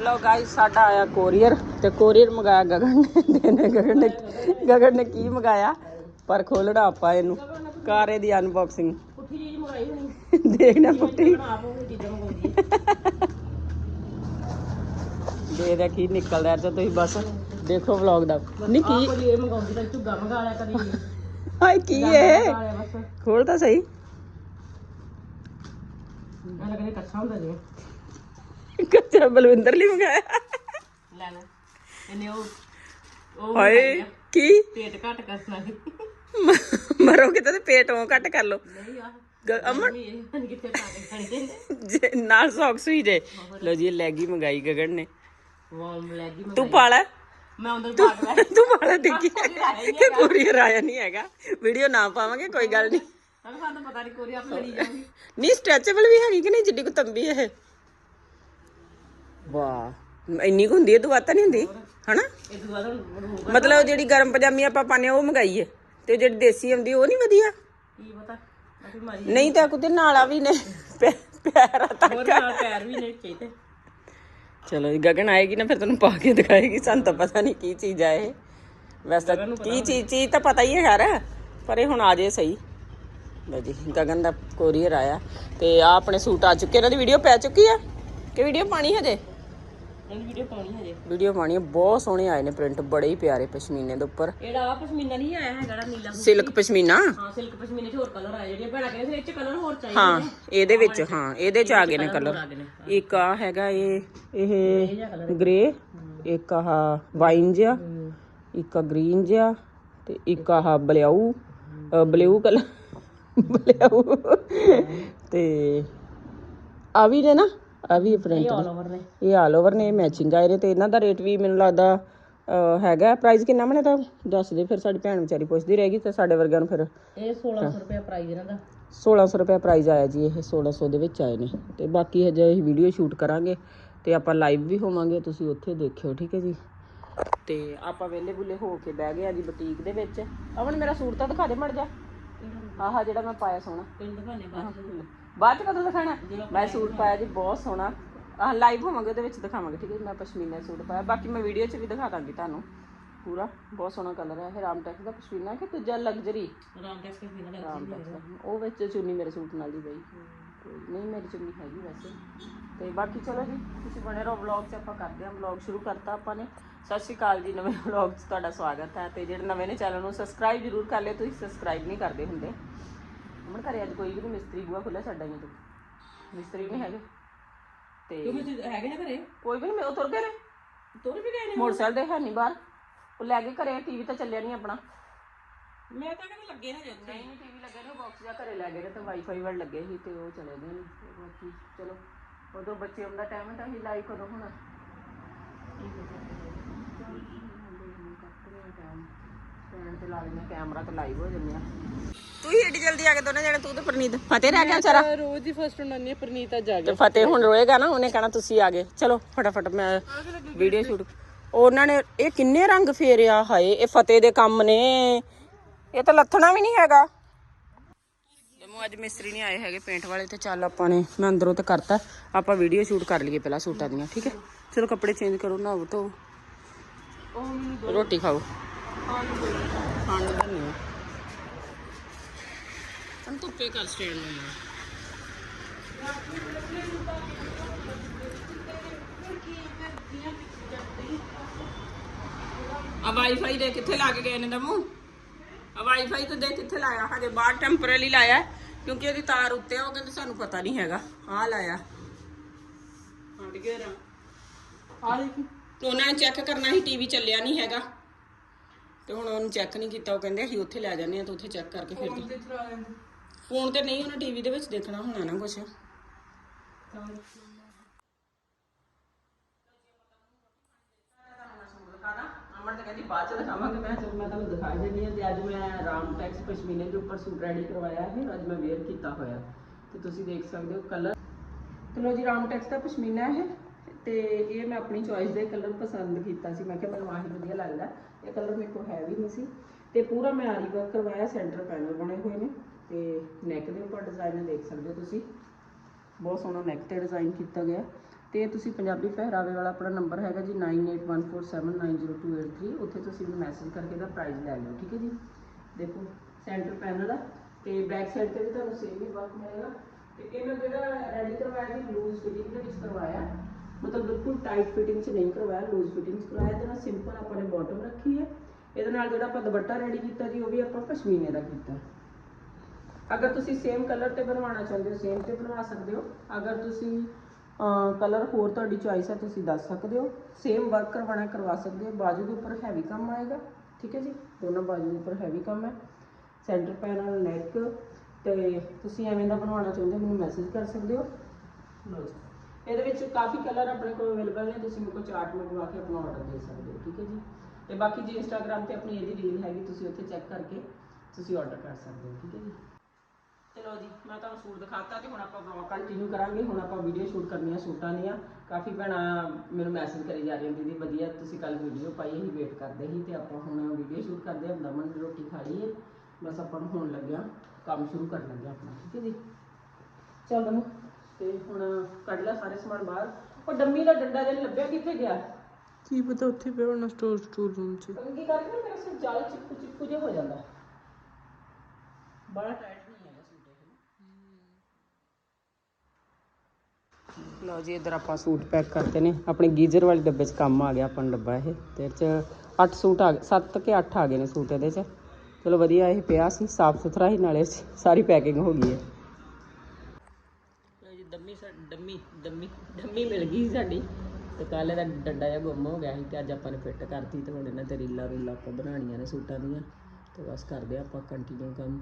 ਲਓ ਗਾਇਸ ਸਾਡਾ ਆਇਆ ਕੋਰੀਅਰ ਤੇ ਕੋਰੀਅਰ ਮੰਗਾਇਆ ਗਗਨ ਨੇ ਦੇਨੇ ਗਗਨ ਨੇ ਗਗਨ ਨੇ ਕੀ ਮੰਗਾਇਆ? ਪਰ ਖੋਲਣਾ ਆਪਾਂ ਇਹਨੂੰ ਕਾਰੇ ਦੀ ਅਨਬਾਕਸਿੰਗ ਪੁੱਠੀ ਚੀਜ਼ ਮੰਗਾਈ ਹੋਣੀ। ਦੇਖਣਾ ਦੇ ਕੀ ਨਿਕਲਦਾ ਤੇ ਤੁਸੀਂ ਬਸ ਦੇਖੋ ਵਲੌਗ ਦਾ। ਨਹੀਂ ਕੀ ਕਦੀ ਇਹ ਮੰਗਾਉਂਦੀ ਤਾਂ ਝੁੱਗਾ ਮੰਗਾ ਲਿਆ ਕਦੀ ਹਾਏ ਕੀ ਇਹ? ਮੰਗਾ ਲਿਆ ਬਸ। ਖੋਲ ਤਾਂ ਸਹੀ। ਮੈਂ ਲੱਗਦਾ ਕੱਚਾ ਹੁੰਦਾ ਜੀ। ਕੱਚਾ ਬਲਵਿੰਦਰ ਲਈ ਮੰਗਾਇਆ। ਲੈ ਲੈ ਇਹਨੇ ਉਹ ਉਹ ਹਾਏ ਕੀ? ਪੇਟ ਘੱਟ ਕਰਨਾ ਸੀ। ਮ- ਮਰੋਗੇ ਤਾਂ ਤੇ ਪੇਟ ਉਹ ਕੱਟ ਕਰ ਨਹੀਂ ਆ। ਅਮਨ? ਨਹੀਂ ਇਹ ਹੁਣ ਕਿੱਥੇ ਪਾ ਕੇ ਖਾਣੀ ਚਾਹੀਦੀ ਜੇ ਨਾਲ ਸੌਕਸ ਵੀ ਜੇ। ਲੋ ਜੀ ਇਹ ਲੈਗੀ ਮੰਗਾਈ ਗਗਨ ਨੇ। ਤੂੰ ਪਾ ਲੈ ਮੈਂ ਅੰਦਰ ਲੈ ਤੂੰ ਪਾ ਲੈ ਦੇਖੀ ਕਿ ਕੋਰੀਅਰ ਆਇਆ ਨਹੀਂ ਹੈਗਾ। ਵੀਡੀਓ ਨਾ ਪਾਵਾਂਗੇ ਕੋਈ ਗੱਲ ਨਹੀਂ। ਸਾਨੂੰ ਪਤਾ ਨਹੀਂ ਕੋਰੀ ਆਪ ਲੜੀ ਜਾਊਗੀ। ਨਹੀਂ ਸਟ੍ਰੈਚੇਬਲ ਵੀ ਹੈਗੀ ਕਿ ਨਹੀਂ? ਜਿੱਡੀ ਕੋ ਤੰਬੀ ਇਹ। ਵਾਹ। ਇੰਨੀ ਕੁ ਹੁੰਦੀ ਹੈ ਦੁਆ ਤਾਂ ਨਹੀਂ ਹੁੰਦੀ? ਹਨਾ? ਤਾਂ ਮਤਲਬ ਜਿਹੜੀ ਗਰਮ ਪਜਾਮੀ ਆਪਾਂ ਪਾਣੇ ਉਹ ਮੰਗਾਈਏ। ਤੇ ਜਿਹੜੀ ਦੇਸੀ ਆਉਂਦੀ ਉਹ ਨਹੀਂ ਵਧੀਆ? ਕੀ ਪਤਾ? ਨਹੀਂ ਤਾਂ ਕੁਤੇ ਨਾਲਾ ਵੀ ਨੇ ਪੈਰਾਂ ਤੱਕ। ਹੋਰ ਨਾਲ ਪੈਰ ਵੀ ਨਹੀਂ ਚਾਹੀਦੇ ਚਲੋ ਜੀ, ਗਗਨ ਆਏਗੀ ਨਾ ਫਿਰ ਤੁਹਾਨੂੰ ਪਾ ਕੇ ਦਿਖਾਏਗੀ। ਸਾਨੂੰ ਤਾਂ ਪਤਾ ਨਹੀਂ ਕੀ ਚੀਜ਼ ਆ ਇਹ। ਵੈਸੇ ਤਾਂ ਕੀ ਚੀਜ਼ ਚੀਜ਼ ਤਾਂ ਪਤਾ ਹੀ ਹੈ ਯਾਰ ਪਰ ਇਹ ਹੁਣ ਆ ਜੇ ਸਹੀ। ਲਓ ਜੀ ਗਗਨ ਦਾ ਕੋਰੀਅਰ ਆਇਆ। ਤੇ ਆ ਆਪਣੇ ਸੂਟ ਆ ਚੁੱਕੇ ਇਹਨਾਂ ਦੀ ਵੀਡੀਓ ਪੈ ਚੁੱਕੀ ਆ? ਕਿ ਵੀਡੀਓ ਪਾਣੀ ਹਜੇ? ਇਹਨੂੰ ਵੀਡੀਓ ਪਾਉਣੀ ਹਜੇ। ਵੀਡੀਓ ਪਾਣੀ ਬਹੁਤ ਸੋਹਣੇ ਆਏ ਨੇ ਪ੍ਰਿੰਟ ਬੜੇ ਹੀ ਪਿਆਰੇ ਪਸ਼ਮੀਨੇ ਦੇ ਉੱਪਰ। ਇਹਦਾ ਆ ਪਸ਼ਮੀਨਾ ਨਹੀਂ ਆਇਆ ਹੈ ਜਿਹੜਾ ਨੀਲਾ ਸਿਲਕ ਪਸ਼ਮੀਨਾ? ਹਾਂ ਸਿਲਕ ਪਸ਼ਮੀਨੇ ਚ ਹੋਰ ਕਲਰ ਆਇਆ ਜਿਹੜੀਆਂ ਭੈਣਾਂ ਕਹਿੰਦੇ ਸੀ ਇਹ ਚ ਕਲਰ ਹੋਰ ਚਾਹੀਦੇ ਹਾਂ ਇਹਦੇ ਵਿੱਚ ਹਾਂ ਇਹਦੇ ਚ ਆ ਗਏ ਨੇ ਕਲਰ ਇੱਕ ਆ ਹੈਗਾ ਇਹ ਇਹ ਗ੍ਰੇ ਇੱਕ ਆਹ ਵਾਈਨ ਜਿਹਾ ਇੱਕ ਆ ਗ੍ਰੀਨ ਜਿਹਾ ਤੇ ਇੱਕ ਆਹ ਬਲਿਆਊ ਬਲਿਊ ਕਲਰ ਬਲਿਆਊ। ਤੇ ਆ ਵੀ ਨੇ ਨਾ। ਆ ਵੀ ਪ੍ਰਿੰਟ ਆਲ ਓਵਰ ਨੇ। ਇਹ ਆਲ ਓਵਰ ਨੇ ਮੈਚਿੰਗ ਤੇ। ਇਹਨਾਂ ਦਾ ਰੇਟ ਵੀ ਮੈਨੂੰ ਲੱਗਦਾ ਹੈਗਾ। ਪ੍ਰਾਈਸ ਕਿੰਨਾ ਮਨੇ ਤਾਂ? ਦੱਸ ਦੇ ਫਿਰ ਸਾਡੀ ਭੈਣ ਵਿਚਾਰੀ ਪੁੱਛਦੀ ਰਹੇਗੀ ਤੇ ਸਾਡੇ ਵਰਗਿਆਂ ਨੂੰ ਫਿਰ। ਇਹ 1600 ਰੁਪਏ ਪ੍ਰਾਈਸ ਇਹਨਾਂ ਦਾ। 1600 ਰੁਪਏ ਪ੍ਰਾਈਸ ਆਇਆ ਜੀ ਇਹ 1600 ਦੇ ਵਿੱਚ ਆਏ ਨੇ। ਤੇ ਬਾਕੀ ਹਜੇ ਅਸੀਂ ਵੀਡੀਓ ਸ਼ੂਟ ਕਰਾਂਗੇ ਤੇ ਆਪਾਂ ਲਾਈਵ ਵੀ ਹੋਵਾਂਗੇ ਤੁਸੀਂ ਉੱਥੇ ਦੇਖਿਓ ਠੀਕ ਹੈ ਜੀ? ਤੇ ਆਪਾਂ ਵੇਲੇ ਬੁੱਲੇ ਹੋ ਕੇ ਬਹਿ ਗਏ ਆ ਜੀ ਬੁਟੀਕ ਦੇ ਵਿੱਚ। ਅਮਨ ਮੇਰਾ ਸੂਟ ਤਾਂ ਦਿਖਾ ਦੇ ਮੜ ਜਾ। ਆਹ ਜਿਹੜਾ ਮੈਂ ਪਾਇਆ ਸੋਹਣਾ। ਬਾਅਦ ਚ ਕਦੋਂ ਦਿਖਾਣਾ ਮੈਂ ਸੂਟ ਪਾਇਆ ਜੀ ਬਹੁਤ ਸੋਹਣਾ। ਆਹ ਲਾਈਵ ਹੋਵਾਂਗੇ ਉਹਦੇ ਵਿੱਚ ਦਿਖਾਵਾਂਗੇ ਠੀਕ ਹੈ ਜੀ? ਮੈਂ ਪਸ਼ਮੀਨਾ ਸੂਟ ਪਾਇਆ। ਬਾਕੀ ਮੈਂ ਵੀਡੀਓ 'ਚ ਵੀ ਦਿਖਾ ਦਾਂਗੀ ਤੁਹਾਨੂੰ। ਪੂਰਾ ਬਹੁਤ ਸੋਹਣਾ ਕਲਰ ਹੈ। ਇਹ ਰਾਮਟੈਕਸ ਦਾ ਪਸ਼ਮੀਨਾ ਕਿ ਦੂਜਾ ਲਗਜ਼ਰੀ ਰਾਮ ਟੈਕਸ ਰਾਮਟੈਕਸ ਦਾ ਉਹ ਵਿੱਚ ਚੁੰਨੀ ਮੇਰੇ ਸੂਟ ਨਾਲ ਦੀ ਬਈ ਕੋਈ ਨਹੀਂ ਮੇਰੀ ਚੁੰਨੀ ਹੈਗੀ ਵੈਸੇ। ਤੇ ਬਾਕੀ ਚਲੋ ਜੀ ਤੁਸੀਂ ਬਣੇ ਰਹੋ ਵਲੌਗ 'ਚ ਆਪਾਂ ਕਰਦੇ ਹਾਂ ਵਲੌਗ ਸ਼ੁਰੂ ਕਰਤਾ ਆਪਾਂ ਨੇ। ਸਤਿ ਸ਼੍ਰੀ ਅਕਾਲ ਜੀ ਨਵੇਂ ਵਲੌਗ 'ਚ ਤੁਹਾਡਾ ਸਵਾਗਤ ਹੈ। ਤੇ ਜਿਹੜੇ ਨਵੇਂ ਨੇ ਚੈਨਲ ਨੂੰ ਸਬਸਕ੍ਰਾਈਬ ਜ਼ਰੂਰ ਕਰ ਲਿਓ ਤੁਸੀਂ ਸਬਸਕ੍ਰਾਈਬ ਨਹੀਂ ਕਰਦੇ ਹੁੰਦੇ। ਅਮਨ ਘਰੇ ਅੱਜ ਕੋਈ ਵੀ ਨਹੀਂ ਮਿਸਤਰੀ ਬੂਆ ਖੁੱਲਿਆ ਸਾਡਾ ਹੀ ਤੂੰ। ਮਿਸਤਰੀ ਨਹੀਂ ਹੈਗੇ। ਤੇ ਤੁਸੀਂ ਹੈਗੇ ਨਾ ਘਰੇ? ਕੋਈ ਵੀ ਨਹੀਂ ਉਹ ਤੁਰ ਗਏ ਨੇ। ਤੁਰ ਵੀ ਗਏ ਨੇ ਮੋਟਰਸਾਈਕਲ ਦੇ ਹੈ ਨਹੀਂ ਬਾਹਰ। ਉਹ ਲੈ ਕੇ ਘਰੇ ਟੀਵੀ ਤਾਂ ਚੱਲਿਆ ਨਹੀਂ ਆਪਣਾ। ਮੈਂ ਤਾਂ ਕਹਿੰਦਾ ਲੱਗੇ ਹਜੇ ਉੱਥੇ। ਨਹੀਂ ਟੀਵੀ ਲੱਗੇ ਨੇ ਬਾਕਸ ਜਾਂ ਘਰੇ ਲੈ ਗਏ ਨੇ ਤੇ ਵਾਈਫਾਈ ਵਾਲ ਲੱਗੇ ਸੀ ਤੇ ਉਹ ਚਲੇ ਗਏ ਨੇ। ਤੇ ਬਾਕੀ ਚਲੋ ਉਦੋਂ ਬੱਚੇ ਆਉਂਦਾ ਟਾਈਮ ਤਾਂ ਹੀ ਲਾਈਕ ਕਦੋਂ ਹੋਣਾ। ਸਟੈਂਡ ਤੇ ਲਾ ਲੈਣੇ ਕੈਮਰਾ ਤੇ ਲਾਈਵ ਹੋ ਜੰਨੇ ਆ। ਤੂੰ ਹੀ ਏਡੀ ਜਲਦੀ ਆ ਕੇ ਦੋਨੇ ਜਣੇ ਤੂੰ ਤੇ ਪ੍ਰਨੀਤ। ਫਤਿਹ ਰਹਿ ਗਿਆ ਵਿਚਾਰਾ? ਰੋਜ਼ ਹੀ ਫਸਟ ਹੁੰਨੀ ਪ੍ਰਨੀਤਾ ਜਾ ਤੇ ਫਤਿਹ ਹੁਣ ਰੋਏਗਾ ਨਾ ਉਹਨੇ ਕਹਿਣਾ ਤੁਸੀਂ ਆ ਗਏ। ਚਲੋ ਫਟਾਫਟ ਮੈਂ ਵੀਡੀਓ ਸ਼ੂਟ ਉਹਨਾਂ ਨੇ ਇਹ ਕਿੰਨੇ ਰੰਗ ਫੇਰਿਆ ਹਾਏ ਇਹ ਫਤਿਹ ਦੇ ਕੰਮ ਨੇ। ਇਹ ਤਾਂ ਲੱਥਣਾ ਵੀ ਨਹੀਂ ਹੈਗਾ। ਜਮੂ ਅੱਜ ਮਿਸਤਰੀ ਨਹੀਂ ਆਏ ਹੈਗੇ ਪੇਂਟ ਵਾਲੇ ਤੇ ਚੱਲ ਆਪਾਂ ਨੇ ਮੈਂ ਅੰਦਰੋਂ ਤੇ ਕਰਤਾ। ਆਪਾਂ ਵੀਡੀਓ ਸ਼ੂਟ ਕਰ ਲਈਏ ਪਹਿਲਾਂ ਸੂਟਾਂ ਦੀਆਂ ਠੀਕ ਹੈ? ਚਲੋ ਕੱਪੜੇ ਚੇਂਜ ਕਰੋ ਨਹਾਓ ਧੋ ਰੋਟੀ ਖਾਓ। ਖਾਣ ਨੂੰ ਨਹੀਂ। ਹੈ ਤਨ ਧੁੱਪੇ ਕਰ ਸਟੇਨ ਨੂੰ ਆ ਵਾਈਫਾਈ ਦੇ ਕਿੱਥੇ ਲਾ ਕੇ ਗਏ ਨੇ ਦਮੂ? ਆ ਵਾਈਫਾਈ ਤਾਂ ਦੇ ਕਿੱਥੇ ਲਾਇਆ? ਹਜੇ ਬਾਹਰ ਟੈਂਪਰੇਰੀ ਲਾਇਆ ਹੈ, ਕਿਉਂਕਿ ਉਹਦੀ ਤਾਰ ਉੱਤੇ ਆ ਉਹ ਕਹਿੰਦੇ ਸਾਨੂੰ ਪਤਾ ਨਹੀਂ ਹੈਗਾ। ਆ ਲਾਇਆ। ਹਟ ਗਿਆ ਰਾ। ਆ ਦੇਖੀ। ਉਹਨਾਂ ਨੇ ਚੈੱਕ ਕਰਨਾ ਸੀ ਟੀਵੀ ਚੱਲਿਆ ਨਹੀਂ ਹੈਗਾ। ਤੇ ਹੁਣ ਉਹਨੂੰ ਚੈੱਕ ਨਹੀਂ ਕੀਤਾ ਉਹ ਕਹਿੰਦੇ ਅਸੀਂ ਉੱਥੇ ਲੈ ਜਾਂਦੇ ਆ ਤੇ ਉੱਥੇ ਚੈੱਕ ਕਰਕੇ ਫਿਰ ਦੇ। ਫੋਨ ਤੇ ਨਹੀਂ ਉਹਨੇ ਟੀਵੀ ਦੇ ਵਿੱਚ ਦੇਖਣਾ ਹੋਣਾ ਨਾ ਕੁਛ। ਅਮਰ ਤਾਂ ਕਹਿੰਦੀ ਬਾਅਦ ਚ ਦਿਖਾਵਾਂਗੇ ਮੈਂ ਚਲ ਮੈਂ ਤੁਹਾਨੂੰ ਦਿਖਾ ਦਿੰਦੀ ਹਾਂ ਤੇ ਅੱਜ ਮੈਂ ਰਾਮ ਟੈਕਸ ਪਸ਼ਮੀਨੇ ਦੇ ਉੱਪਰ ਸੂਟ ਰੈਡੀ ਕਰਵਾਇਆ ਹੈ ਅੱਜ ਮੈਂ ਵੇਅਰ ਕੀਤਾ ਹੋਇਆ ਤੇ ਤੁਸੀਂ ਦੇਖ ਸਕਦੇ ਹੋ ਕਲਰ ਤੇ ਲੋ ਜੀ ਰਾਮ ਟੈਕਸ ਦਾ ਪਸ਼ਮੀਨਾ ਹੈ। ਤੇ ਇਹ ਮੈਂ ਆਪਣੀ ਚੋਇਸ ਦੇ ਕਲਰ ਪਸੰਦ ਕੀਤਾ ਸੀ। ਮੈਂ ਕਿਹਾ ਮੈਨੂੰ ਆਹੀ ਵਧੀਆ ਲੱਗਦਾ। ਇਹ ਕਲਰ ਮੇਰੇ ਕੋਲ ਹੈ ਵੀ ਨਹੀਂ ਸੀ। ਤੇ ਪੂਰਾ ਮੈਂ ਆਰੀ ਵਰਕ ਕਰਵਾਇਆ ਸੈਂਟਰ ਪੈਨਲ ਬਣੇ ਹੋਏ ਨੇ। ਤੇ ਨੈਕ ਦੇ ਉੱਪਰ ਡਿਜ਼ਾਈਨ ਦੇਖ ਸਕਦੇ ਹੋ ਤੁਸੀਂ। ਬਹੁਤ ਸੋਹਣਾ ਨੈਕ ਤੇ ਡਿਜ਼ਾਈਨ ਕੀਤਾ ਗਿਆ। ਤੇ ਤੁਸੀਂ ਪੰਜਾਬੀ ਪਹਿਰਾਵੇ ਵਾਲਾ ਆਪਣਾ ਨੰਬਰ ਹੈਗਾ ਜੀ 9814790283 ਉੱਥੇ ਤੁਸੀਂ ਮੈਨੂੰ ਮੈਸੇਜ ਕਰਕੇ ਇਹਦਾ ਪ੍ਰਾਈਸ ਲੈ ਲਿਓ, ਠੀਕ ਹੈ ਜੀ? ਦੇਖੋ ਸੈਂਟਰ ਪੈਨਲ ਦਾ ਤੇ ਬੈਕ ਸਾਈਡ ਤੇ ਵੀ ਤੁਹਾਨੂੰ ਸੇਮ ਹੀ ਵਰਕ ਮਿਲੇਗਾ। ਤੇ ਇਹਨਾਂ ਜਿਹੜਾ ਰੈਡੀ ਕਰਵਾਇਆ ਜੀ ਲੂਜ਼ ਫਿਟਿੰਗ ਦੇ ਵਿੱਚ ਕਰਵਾਇਆ। ਮਤਲਬ ਬਿਲਕੁਲ ਟਾਈਟ ਫਿਟਿੰਗ 'ਚ ਨਹੀਂ ਕਰਵਾਇਆ ਲੂਜ਼ ਫਿਟਿੰਗ 'ਚ ਕਰਵਾਇਆ। ਇਹਦੇ ਨਾਲ ਸਿੰਪਲ ਆਪਾਂ ਨੇ ਬਾਟਮ ਰੱਖੀ ਹੈ। ਇਹਦੇ ਨਾਲ ਜਿਹੜਾ ਆਪਾਂ ਦੁਪੱਟਾ ਰੈਡੀ ਕੀਤਾ ਜੀ, ਉਹ ਵੀ ਆਪਾਂ ਪਸ਼ਮੀਨੇ ਦਾ ਕੀਤਾ। ਅਗਰ ਤੁਸੀਂ ਸੇਮ ਕਲਰ ਤੇ ਬਣਵਾਉਣਾ ਚਾਹੁੰਦੇ ਹੋ ਸੇਮ ਤੇ ਬਣਵਾ ਸਕਦੇ ਹੋ। ਅਗਰ ਤੁਸੀਂ ਕਲਰ ਹੋਰ ਤੁਹਾਡੀ ਚੁਆਇਸ ਹੈ, ਤੁਸੀਂ ਦੱਸ ਸਕਦੇ ਹੋ। ਸੇਮ ਵਰਕ ਕਰਵਾਉਣਾ, ਕਰਵਾ ਸਕਦੇ ਹੋ। ਬਾਜੂ ਦੇ ਉੱਪਰ ਹੈਵੀ ਕੰਮ ਆਏਗਾ, ਠੀਕ ਹੈ ਜੀ? ਦੋਨੋਂ ਬਾਜੂ ਦੇ ਉੱਪਰ ਹੈਵੀ ਕੰਮ ਹੈ। ਸੈਂਟਰ ਪੈਨਲ ਨੈਕ ਤੇ ਤੁਸੀਂ ਐਵੇਂ ਦਾ ਬਣਵਾਉਣਾ ਚਾਹੁੰਦੇ ਹੋ, ਮੈਨੂੰ ਮੈਸੇਜ ਕਰ ਸਕਦੇ ਹੋ? ਲਓ ਜੀ। ਇਹਦੇ ਵਿੱਚ ਕਾਫੀ ਕਲਰ ਆਪਣੇ ਕੋਲ ਅਵੇਲੇਬਲ ਨੇ, ਤੁਸੀਂ ਮੇਰੇ ਕੋਲ ਚਾਰਟ ਮੰਗਵਾ ਕੇ ਆਪਣਾ ਆਰਡਰ ਦੇ ਸਕਦੇ ਹੋ, ਠੀਕ ਹੈ ਜੀ? ਤੇ ਬਾਕੀ ਜੀ ਇੰਸਟਾਗ੍ਰam ਤੇ ਆਪਣੀ ਇਹਦੀ ਰੀਲ ਹੈਗੀ, ਤੁਸੀਂ ਉੱਥੇ ਚੈੱਕ ਕਰਕੇ ਤੁਸੀਂ ਆਰਡਰ ਕਰ ਸਕਦੇ ਹੋ, ਠੀਕ ਹੈ ਜੀ? ਚਲੋ ਜੀ, ਮੈਂ ਤੁਹਾਨੂੰ ਸੂਟ ਦਿਖਾਤਾ ਤੇ ਹੁਣ ਆਪਾਂ ਵਲੌਗ ਕੰਟੀਨਿਊ ਕਰਾਂਗੇ। ਹੁਣ ਆਪਾਂ ਵੀਡੀਓ ਸ਼ੂਟ ਕਰਨੀਆਂ ਸੂਟਾਂ ਦੀਆਂ। ਕਾਫੀ ਭੈਣਾਂ ਮੈਨੂੰ ਮੈਸੇਜ ਕਰੀ ਜਾ ਰਹੀਆਂ ਦੀਦੀ ਵਧੀਆ, ਤੁਸੀਂ ਕੱਲ ਵੀਡੀਓ ਪਾਈ ਅਸੀਂ ਵੇਟ ਕਰਦੇ ਸੀ ਤੇ ਆਪਾਂ ਹੁਣ ਵੀਡੀਓ ਸ਼ੂਟ ਕਰਦੇ ਹਾਂ ਦਮਨ ਦੀ ਰੋਟੀ ਖਾ ਲਈਏ ਬਸ ਆਪਾਂ ਨੂੰ ਹੋਣ ਲੱਗਿਆ, ਕੰਮ ਸ਼ੁਰੂ ਕਰਨ ਲੱਗਿਆ ਆਪਣਾ, ਠੀਕ ਹੈ ਜੀ? ਚੱਲ ਦਮਨ ਤੇ ਹੁਣ ਕੱਢ ਲੈ ਸਾਰੇ ਸਮਾਨ ਬਾਹਰ। ਉਹ ਡੰਮੀ ਦਾ ਡੰਡਾ ਜਿਹਾ ਨੀ ਲੱਭਿਆ ਕਿੱਥੇ ਗਿਆ? ਕੀ ਪਤਾ ਉੱਥੇ ਪਿਆ ਹੋਣਾ ਸਟੋਰ ਸਟੋਰ ਰੂਮ 'ਚ। ਕੰਗੀ ਕਰਕੇ ਨਾ ਮੇਰਾ ਸਿਰ ਜਲ ਚਿਪਕੂ ਚਿਪਕੂ ਜਿਹਾ ਹੋ ਜਾਂਦਾ। ਬੜਾ ਟਾਈਟ ਨਹੀਂ ਹੈਗਾ ਸੂਟ ਇਹ। ਲਓ ਜੀ ਇਧਰ ਆਪਾਂ ਸੂਟ ਪੈਕ ਕਰਤੇ ਨੇ। ਆਪਣੇ ਗੀਜ਼ਰ ਵਾਲੇ ਡੱਬੇ 'ਚ ਕੰਮ ਆ ਗਿਆ ਆਪਾਂ ਨੂੰ ਡੱਬਾ ਇਹ। ਤੇ ਇਹ 'ਚ 8 ਸੂਟ ਆ ਗਏ 7 ਕੇ 8 ਆ ਗਏ ਨੇ ਸੂਟ ਇਹਦੇ 'ਚ। ਚਲੋ ਵਧੀਆ ਇਹ ਪਿਆ ਸੀ ਸਾਫ਼ ਸੁਥਰਾ ਹੀ ਨਾਲੇ ਸਾਰੀ ਪੈਕਿੰਗ ਹੋ ਗਈ ਹੈ। ਡੰਮੀ ਡੰਮੀ ਡੰਮੀ ਮਿਲ ਗਈ ਸਾਡੀ। ਤੇ ਕੱਲ ਇਹਦਾ ਡੰਡਾ ਜਿਹਾ ਗੁੰਮ ਹੋ ਗਿਆ ਸੀ ਤੇ ਅੱਜ ਆਪਾਂ ਨੇ ਫਿੱਟ ਕਰਤੀ ਤੇ ਹੁਣ ਇਹਨਾਂ ਤੇ ਰੀਲਾਂ ਰੂਲਾਂ ਆਪਾਂ ਬਣਾਉਣੀਆਂ ਨੇ ਸੂਟਾਂ ਦੀਆਂ। ਤੇ ਬਸ ਕਰਦੇ ਆਪਾਂ ਕੰਟੀਨਿਊ ਕੰਮ।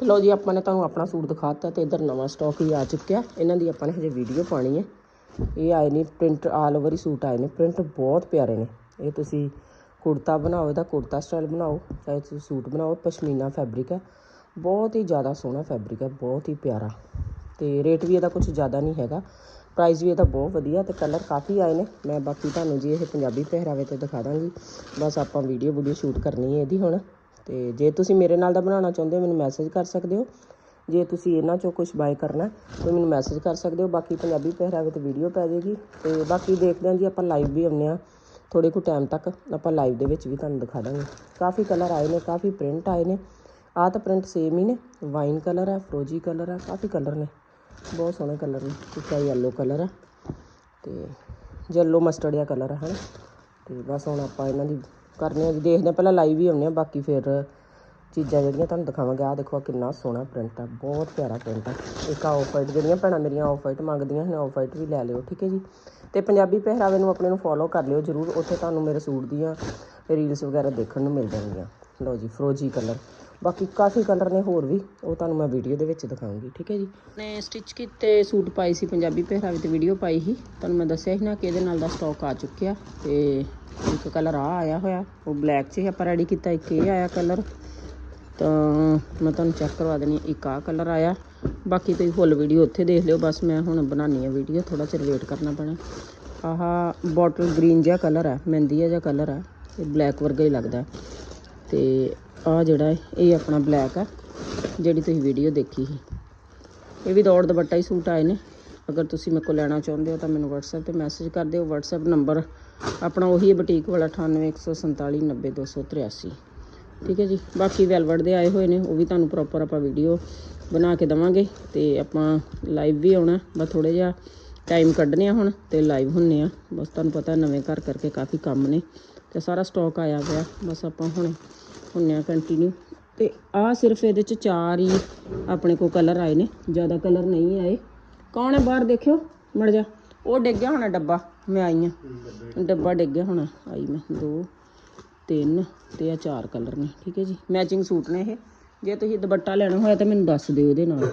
ਤੇ ਲਓ ਜੀ, ਆਪਾਂ ਨੇ ਤੁਹਾਨੂੰ ਆਪਣਾ ਸੂਟ ਦਿਖਾਤਾ ਤੇ ਇਧਰ ਨਵਾਂ ਸਟਾਕ ਹੀ ਆ ਚੁੱਕਿਆ। ਇਹਨਾਂ ਦੀ ਆਪਾਂ ਨੇ ਹਜੇ ਵੀਡੀਓ ਪਾਣੀ ਹੈ। ਇਹ ਆਏ ਨੇ ਪ੍ਰਿੰਟ ਆਲ ਓਵਰ ਹੀ ਸੂਟ ਆਏ ਨੇ। ਪ੍ਰਿੰਟ ਬਹੁਤ ਪਿਆਰੇ ਨੇ। ਇਹ ਤੁਸੀਂ ਕੁੜਤਾ ਬਣਾਓ, ਇਹਦਾ ਕੁੜਤਾ ਸਟਾਈਲ ਬਣਾਓ, ਚਾਹੇ ਤੁਸੀਂ ਸੂਟ ਬਣਾਓ ਪਸ਼ਮੀਨਾ ਫੈਬਰਿਕ ਹੈ। ਬਹੁਤ ਹੀ ਜ਼ਿਆਦਾ ਸੋਹਣਾ ਫੈਬਰਿਕ ਹੈ, ਬਹੁਤ ਹੀ ਪਿਆਰਾ। ਤੇ ਰੇਟ ਵੀ ਇਹਦਾ ਕੁਝ ਜ਼ਿਆਦਾ ਨਹੀਂ ਹੈਗਾ। ਪ੍ਰਾਈਸ ਵੀ ਇਹਦਾ ਬਹੁਤ ਵਧੀਆ ਤੇ ਕਲਰ ਕਾਫੀ ਆਏ ਨੇ। ਮੈਂ ਬਾਕੀ ਤੁਹਾਨੂੰ ਜੀ ਇਹ ਪੰਜਾਬੀ ਪਹਿਰਾਵੇ ਤੇ ਦਿਖਾ ਦਾਂਗੀ। ਬਸ ਆਪਾਂ ਵੀਡੀਓ ਵੀਡੀਓ ਸ਼ੂਟ ਕਰਨੀ ਹੈ ਇਹਦੀ ਹੁਣ। ਤੇ ਜੇ ਤੁਸੀਂ ਮੇਰੇ ਨਾਲ ਦਾ ਬਣਾਉਣਾ ਚਾਹੁੰਦੇ ਹੋ, ਮੈਨੂੰ ਮੈਸੇਜ ਕਰ ਸਕਦੇ ਹੋ। ਜੇ ਤੁਸੀਂ ਇਹਨਾਂ ਚੋਂ ਕੁਝ ਬਾਏ ਕਰਨਾ ਤਾਂ ਮੈਨੂੰ ਮੈਸੇਜ ਕਰ ਸਕਦੇ ਹੋ। ਬਾਕੀ ਪੰਜਾਬੀ ਪਹਿਰਾਵੇ ਤੇ ਵੀਡੀਓ ਪੈ ਜਾਏਗੀ। ਤੇ ਬਾਕੀ ਦੇਖਦੇ ਹਾਂ ਜੀ ਆਪਾਂ ਲਾਈਵ ਵੀ ਆਉਂਦੇ ਹਾਂ। ਥੋੜੇ ਕੁ ਟਾਈਮ ਤੱਕ ਆਪਾਂ ਲਾਈਵ ਦੇ ਵਿੱਚ ਵੀ ਤੁਹਾਨੂੰ ਦਿਖਾ ਦਾਂਗੇ। ਕਾਫੀ ਕਲਰ ਆਏ ਨੇ, ਕਾਫੀ ਪ੍ਰਿੰਟ ਆਏ ਨੇ। ਆਹ ਤਾਂ ਪ੍ਰਿੰਟ ਸੇਮ ਹੀ ਨੇ। ਵਾਈਨ ਕਲਰ ਹੈ ਫਰੋਜੀ ਕਲਰ ਹੈ, ਕਾਫੀ ਕਲਰ ਨੇ। ਬਹੁਤ ਸੋਹਣੇ ਕਲਰ ਨੇ। ਇੱਕ ਆ ਯੈਲੋ ਕਲਰ ਆ ਤੇ ਯੈਲੋ ਮਸਟਰਡ ਜਿਹਾ ਕਲਰ ਹੈ ਹਨਾ। ਤੇ ਬਸ ਹੁਣ ਆਪਾਂ ਇਹਨਾਂ ਦੀ ਕਰਨੇ ਆ ਜੀ। ਦੇਖਦੇ ਹਾਂ ਪਹਿਲਾਂ ਲਾਈਵ ਹੀ ਆਉਂਦੇ ਆ, ਬਾਕੀ ਫਿਰ ਚੀਜ਼ਾਂ ਜਿਹੜੀਆਂ ਤੁਹਾਨੂੰ ਦਿਖਾਵਾਂਗੇ। ਆਹ ਦੇਖੋ, ਆਹ ਕਿੰਨਾ ਸੋਹਣਾ ਪ੍ਰਿੰਟ ਆ, ਬਹੁਤ ਪਿਆਰਾ ਪ੍ਰਿੰਟ ਆ। ਇੱਕ ਆ ਆਫ ਵਾਈਟ ਜਿਹੜੀਆਂ ਭੈਣਾਂ ਮੇਰੀਆਂ ਆਫ ਵਾਈਟ ਮੰਗਦੀਆਂ ਹਨ ਆਫ ਵਾਈਟ ਵੀ ਲੈ ਲਿਓ, ਠੀਕ ਹੈ ਜੀ। ਤੇ ਪੰਜਾਬੀ ਪਹਿਰਾਵੇ ਨੂੰ ਆਪਣੇ ਨੂੰ ਫੋਲੋ ਕਰ ਲਿਓ ਜਰੂਰ। ਉੱਥੇ ਤੁਹਾਨੂੰ ਮੇਰੇ ਸੂਟ ਦੀਆਂ ਰੀਲਸ ਵਗੈਰਾ ਦੇਖਣ ਨੂੰ ਮਿਲ ਜਾਣਗੀਆਂ। ਲਓ ਜੀ, ਫਰੋਜੀ ਕਲਰ। ਬਾਕੀ ਕਾਫੀ ਕਲਰ ਨੇ ਹੋਰ ਵੀ, ਉਹ ਤੁਹਾਨੂੰ ਮੈਂ ਵੀਡੀਓ ਦੇ ਵਿੱਚ ਦਿਖਾਉਂਗੀ, ਠੀਕ ਹੈ ਜੀ? ਨੇ ਸਟਿਚ ਕੀਤੇ, ਸੂਟ ਪਾਈ ਸੀ ਪੰਜਾਬੀ ਪਹਿਰਾਵੇ ਤੇ ਵੀਡੀਓ ਪਾਈ ਸੀ। ਤੁਹਾਨੂੰ ਮੈਂ ਦੱਸਿਆ ਸੀ ਨਾ ਕਿ ਇਹਦੇ ਨਾਲ ਦਾ ਸਟਾਕ ਆ ਚੁੱਕਿਆ ਤੇ ਇੱਕ ਕਲਰ ਆ ਆਇਆ ਹੋਇਆ, ਉਹ ਬਲੈਕ 'ਚ ਹੀ ਆਪਾਂ ਰੈਡੀ ਕੀਤਾ, ਇੱਕ ਇਹ ਆਇਆ ਕਲਰ ਤਾਂ ਮੈਂ ਤੁਹਾਨੂੰ ਚੈੱਕ ਕਰਵਾ ਦੇਣੀ, ਇੱਕ ਆ ਕਲਰ ਆਇਆ। ਬਾਕੀ ਤੁਸੀਂ ਫੁੱਲ ਵੀਡੀਓ ਉੱਥੇ ਦੇਖ ਲਿਓ, ਬਸ ਮੈਂ ਹੁਣ ਬਣਾਉਣੀ ਆ ਵੀਡੀਓ ਥੋੜਾ ਚਿਰ ਵੇਟ ਕਰਨਾ ਪੈਣਾ। ਆਹ ਬੋਟਲ ਗ੍ਰੀਨ ਜਿਹਾ ਕਲਰ ਹੈ ਮਹਿੰਦੀ ਜਿਹਾ ਕਲਰ ਹੈ ਇਹ ਬਲੈਕ ਵਰਗਾ ਹੀ ਲੱਗਦਾ। ਹੈ। ਤੇ ਆ ਜਿਹੜਾ ਹੈ, ਇਹ ਆਪਣਾ ਬਲੈਕ ਆ ਜਿਹੜੀ ਤੁਸੀਂ ਵੀਡੀਓ ਦੇਖੀ ਸੀ। ਇਹ ਵੀ ਦੌੜ ਦੁਪੱਟਾ ਹੀ ਸੂਟ ਆਏ ਨੇ ਅਗਰ ਤੁਸੀਂ ਮੇਰੇ ਕੋਲ ਲੈਣਾ ਚਾਹੁੰਦੇ ਹੋ ਤਾਂ ਮੈਨੂੰ WhatsApp ਤੇ ਮੈਸੇਜ ਕਰ ਦਿਓ। WhatsApp ਨੰਬਰ ਆਪਣਾ ਉਹੀ ਹੈ ਬੁਟੀਕ ਵਾਲਾ 9814490283 ਠੀਕ ਹੈ ਜੀ ਬਾਕੀ ਵੈਲਵਟ ਦੇ ਆਏ ਹੋਏ ਨੇ ਉਹ ਵੀ ਤੁਹਾਨੂੰ ਪ੍ਰੋਪਰ ਆਪਾਂ ਵੀਡੀਓ ਬਣਾ ਕੇ ਦਵਾਂਗੇ ਤੇ ਆਪਾਂ ਲਾਈਵ ਵੀ ਆਉਣਾ। ਬਸ ਥੋੜੇ ਜਿਹਾ ਟਾਈਮ ਕੱਢਨੇ ਆ ਹੁਣ ਤੇ ਲਾਈਵ ਹੁੰਨੇ ਆ। ਬਸ ਤੁਹਾਨੂੰ ਪਤਾ ਨਵੇਂ ਘਰ ਕਰਕੇ ਕਾਫੀ ਕੰਮ ਨੇ ਤੇ ਸਾਰਾ ਸਟਾਕ ਆਇਆ ਪਿਆ ਬਸ ਆਪਾਂ ਹੁਣ ਹੁੰਨੇ ਆ ਕੰਟੀਨਿਊ ਤੇ ਆ ਸਿਰਫ ਇਹਦੇ ਚ ਚਾਰ ਹੀ ਆਪਣੇ ਕੋ ਕਲਰ ਆਏ ਨੇ, ਜ਼ਿਆਦਾ ਕਲਰ ਨਹੀਂ ਆਏ। ਕੌਣ ਹੈ ਬਾਹਰ ਦੇਖਿਓ, ਮੜ ਜਾ। ਉਹ ਡਿੱਗ ਗਿਆ ਹੋਣਾ ਡੱਬਾ, ਮੈਂ ਆਈ ਆ। ਡੱਬਾ ਡਿੱਗ ਗਿਆ ਹੋਣਾ, ਆਈ ਮੈਂ। ਦੋ, ਤਿੰਨ ਤੇ ਆ ਚਾਰ ਕਲਰ ਨੇ, ਠੀਕ ਹੈ ਜੀ। ਮੈਚਿੰਗ ਸੂਟ ਨੇ ਇਹ। ਜੇ ਤੁਸੀਂ ਦੁਪੱਟਾ ਲੈਣਾ ਹੋਇਆ ਤਾਂ ਮੈਨੂੰ ਦੱਸ ਦਿਓ ਇਹਦੇ ਨਾਲ।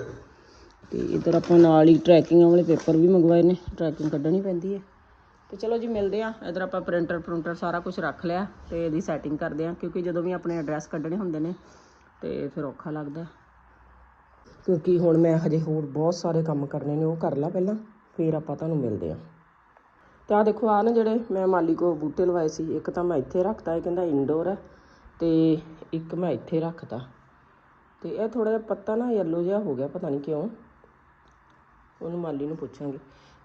ਤੇ ਇਧਰ ਆਪਾਂ ਨਾਲ ਹੀ ਟਰੈਕਿੰਗ ਵਾਲੇ ਪੇਪਰ ਵੀ ਮੰਗਵਾਏ ਨੇ। ਟਰੈਕਿੰਗ ਕੱਢਣੀ ਪੈਂਦੀ ਹੈ। ਤੇ ਚਲੋ ਜੀ ਮਿਲਦੇ ਆ ਇਧਰ ਆਪਾਂ ਪ੍ਰਿੰਟਰ ਪ੍ਰਿੰਟਰ ਸਾਰਾ ਕੁਝ ਰੱਖ ਲਿਆ ਤੇ ਇਹਦੀ ਸੈਟਿੰਗ ਕਰਦੇ ਆ ਕਿਉਂਕਿ ਜਦੋਂ ਵੀ ਆਪਣੇ ਐਡਰੈਸ ਕੱਢਣੇ ਹੁੰਦੇ ਨੇ, ਤੇ ਫਿਰ ਔਖਾ ਲੱਗਦਾ ਕਿਉਂਕਿ ਹੁਣ ਮੈਂ ਹਜੇ ਹੋਰ ਬਹੁਤ ਸਾਰੇ ਕੰਮ ਕਰਨੇ ਨੇ, ਉਹ ਕਰ ਲਾ ਪਹਿਲਾਂ, ਫਿਰ ਆਪਾਂ ਤੁਹਾਨੂੰ ਮਿਲਦੇ ਆ ਤੇ ਆ ਦੇਖੋ ਆ ਨਾ ਜਿਹੜੇ ਮੈਂ ਮਾਲੀ ਕੋ ਬੂਟੇ ਲਵਾਏ ਸੀ, ਇੱਕ ਤਾਂ ਮੈਂ ਇੱਥੇ ਰੱਖਤਾ, ਇਹ ਕਹਿੰਦਾ ਇਨਡੋਰ ਹੈ, ਤੇ ਇੱਕ ਮੈਂ ਇੱਥੇ ਰੱਖਤਾ। ਤੇ ਇਹ ਥੋੜਾ ਜਿਹਾ ਪੱਤਾ ਨਾ ਯੈਲੋ ਜਿਹਾ ਹੋ ਗਿਆ, ਪਤਾ ਨਹੀਂ ਕਿਉਂ। ਉਹਨੂੰ ਮਾਲੀ ਨੂੰ ਪੁੱਛਾਂਗੇ।